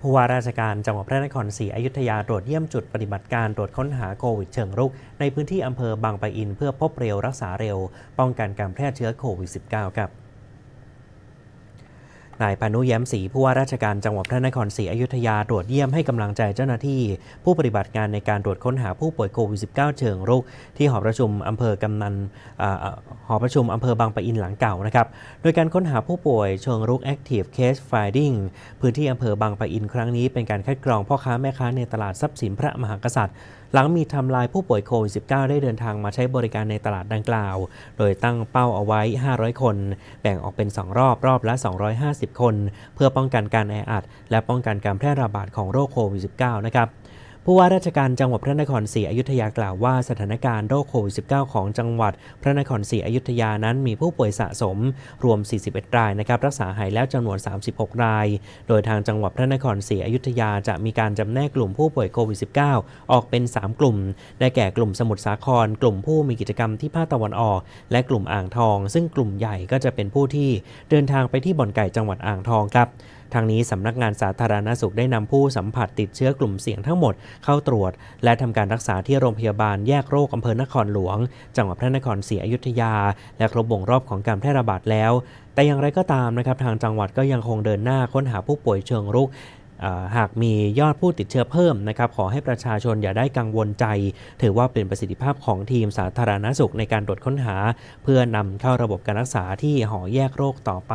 ผู้ว่าราชการจังหวัดพระนครศรีอยุธยาตรวจเยี่ยมจุดปฏิบัติการตรวจค้นหาโควิดเชิงรุก ในพื้นที่อำเภอบางปะอิน เพื่อพบเร็วรักษาเร็ว ป้องกันการแพร่เชื้อโควิด -19 ครับ นายพานุแย้มศรีผู้ว่าราชการจังหวัดพระนครศรีอยุธยาตรวจเยี่ยมให้กำลังใจเจ้าหน้าที่ ผู้ปฏิบัติงานในการตรวจค้นหาผู้ป่วยโควิด -19 เชิงรุก ที่หอประชุมอำเภอกำนันอหอประชุมอำเภอบางปะอินหลังเก่านะครับโดยการค้นหาผู้ป่วยเชิงรุก Active Case Finding พื้นที่อำเภอบางปะอินครั้งนี้เป็นการคัดกรองพ่อค้าแม่ค้าในตลาดทรัพย์สินพระมหากษัตริย์ หลังมีทำลายผู้ป่วยโควิด -19 ได้เดินทางมาใช้บริการในตลาดดังกล่าว โดยตั้งเป้าเอาไว้ 500 คน แบ่งออกเป็น 2 รอบรอบละ 250คน เพื่อป้องกันการแออัด และป้องกันการแพร่ระบาดของโรคโควิด -19 นะครับ ผู้ว่าราชการจังหวัดพระนครศรีอยุธยากล่าวว่าสถานการณ์โรคโควิด -19 ของจังหวัดพระนครศรีอยุธยานั้นมีผู้ป่วยสะสมรวม 41 รายนะครับรักษาหายแล้วจำนวน 36 ราย โดยทางจังหวัดพระนครศรีอยุธยาจะมีการจำแนกกลุ่มผู้ป่วยโควิด -19 ออกเป็น 3 กลุ่ม ได้แก่กลุ่มสมุทรสาคร กลุ่มผู้มีกิจกรรมที่ภาคตะวันออก และกลุ่มอ่างทอง ซึ่งกลุ่มใหญ่ก็จะเป็นผู้ที่เดินทางไปที่บ่อนไก่จังหวัดอ่างทองครับ ทางนี้สำนักงานสาธารณสุขได้นำผู้สัมผัสติดเชื้อกลุ่มเสี่ยงทั้งหมดเข้าตรวจ และทำการรักษาที่โรงพยาบาลแยกโรคอำเภอนครหลวง จังหวัดพระนครศรีอยุธยา และครบวงรอบของการแพร่ระบาดแล้ว แต่อย่างไรก็ตามนะครับทางจังหวัดก็ยังคงเดินหน้าค้นหาผู้ป่วยเชิงรุกหากมียอดผู้ติดเชื้อเพิ่มนะครับขอให้ประชาชนอย่าได้กังวลใจ ถือว่าเป็นประสิทธิภาพของทีมสาธารณสุขในการตรวจค้นหา เพื่อนำเข้าระบบการรักษาที่หอแยกโรคต่อไป